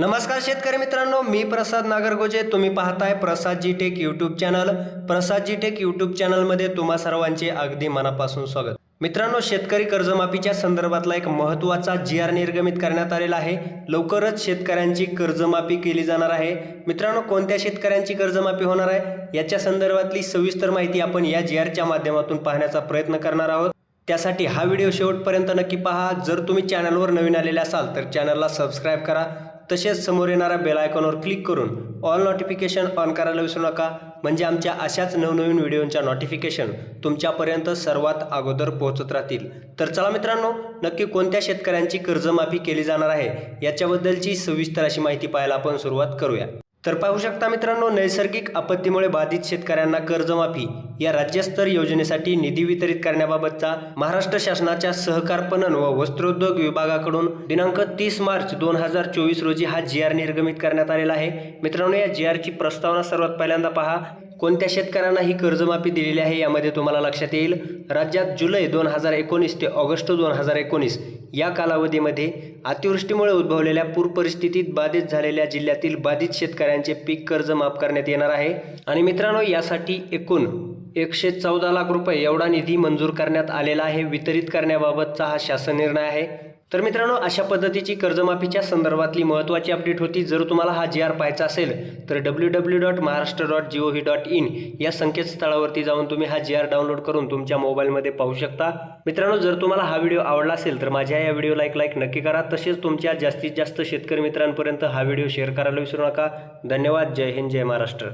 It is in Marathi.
नमस्कार शेतकरी मित्रांनो मी प्रसाद नागरगोजे. तुम्ही पाहताय Prasad G tech YouTube channel Prasad G tech YouTube चॅनलमध्ये तुम्हा सर्वांचे अगदी मनापासून स्वागत. मित्रांनो शेतकरी कर्जमाफीच्या संदर्भातला एक महत्त्वाचा जी आर निर्गमित करण्यात आलेला आहे. लवकरच शेतकऱ्यांची कर्जमाफी केली जाणार आहे. मित्रांनो कोणत्या शेतकऱ्यांची कर्जमाफी होणार आहे? याच्या संदर्भातली सविस्तर माहिती आपण या जी आरच्या माध्यमातून पाहण्याचा प्रयत्न करणार आहोत. त्यासाठी हा व्हिडिओ शेवटपर्यंत नक्की पहा. जर तुम्ही चॅनलवर नवीन आलेले असाल तर चॅनलला सबस्क्राईब करा. तसेच समोर येणाऱ्या बेल आयकॉनवर क्लिक करून ऑल नोटिफिकेशन ऑन करायला विसरू नका. म्हणजे आमच्या अशाच नवनवीन व्हिडिओंच्या नोटिफिकेशन तुमच्यापर्यंत सर्वात अगोदर पोहोचत राहतील. तर चला मित्रांनो नक्की कोणत्या शेतकऱ्यांची कर्जमाफी केली जाणार आहे याच्याबद्दलची सविस्तर अशी माहिती पाहायला आपण सुरुवात करूया. तर पाहू शकता मित्रांनो नैसर्गिक आपत्तीमुळे बाधित शेतकऱ्यांना कर्जमाफी. या राज्यस्तर योजनेसाठी निधी वितरित करण्याबाबतचा महाराष्ट्र शासनाच्या सहकार पणन व वस्त्रोद्योग विभागाकडून दिनांक तीस मार्च दोन हजार चोवीस रोजी हा जी आर निर्गमित करण्यात आलेला आहे. मित्रांनो या जी आरची प्रस्तावना सर्वात पहिल्यांदा पहा. कोणत्या शेतकऱ्यांना ही कर्जमाफी दिलेली आहे यामध्ये तुम्हाला लक्षात येईल. राज्यात जुलै दोन हजार एकोणीस ते ऑगस्ट दोन हजार एकोणीस या कालावधीमध्ये अतिवृष्टीमुळे उद्भवलेल्या पूर परिस्थितीत बाधित झालेल्या जिल्ह्यातील बाधित शेतकऱ्यांचे पीक कर्ज माफ करण्यात येणार आहे. आणि मित्रांनो यासाठी एकूण एकशे चौदा लाख रुपये एवढा निधी मंजूर करण्यात आलेला आहे. वितरित करण्याबाबतचा हा शासन निर्णय आहे. तर मित्रांनो अशा पद्धतीची कर्जमाफीच्या संदर्भातली महत्त्वाची अपडेट होती. जर तुम्हाला हा जी आर पाहायचा असेल तर W W dot Maharashtra dot G O V dot in या संकेतस्थळावरती जाऊन तुम्ही हा जी आर डाउनलोड करून तुमच्या मोबाईलमध्ये पाहू शकता. मित्रांनो जर तुम्हाला हा व्हिडिओ आवडला असेल तर माझ्या या व्हिडिओला एक लाईक नक्की करा. तसेच तुमच्या जास्तीत जास्त शेतकरी मित्रांपर्यंत हा व्हिडिओ शेअर करायला विसरू नका. धन्यवाद. जय हिंद जय महाराष्ट्र.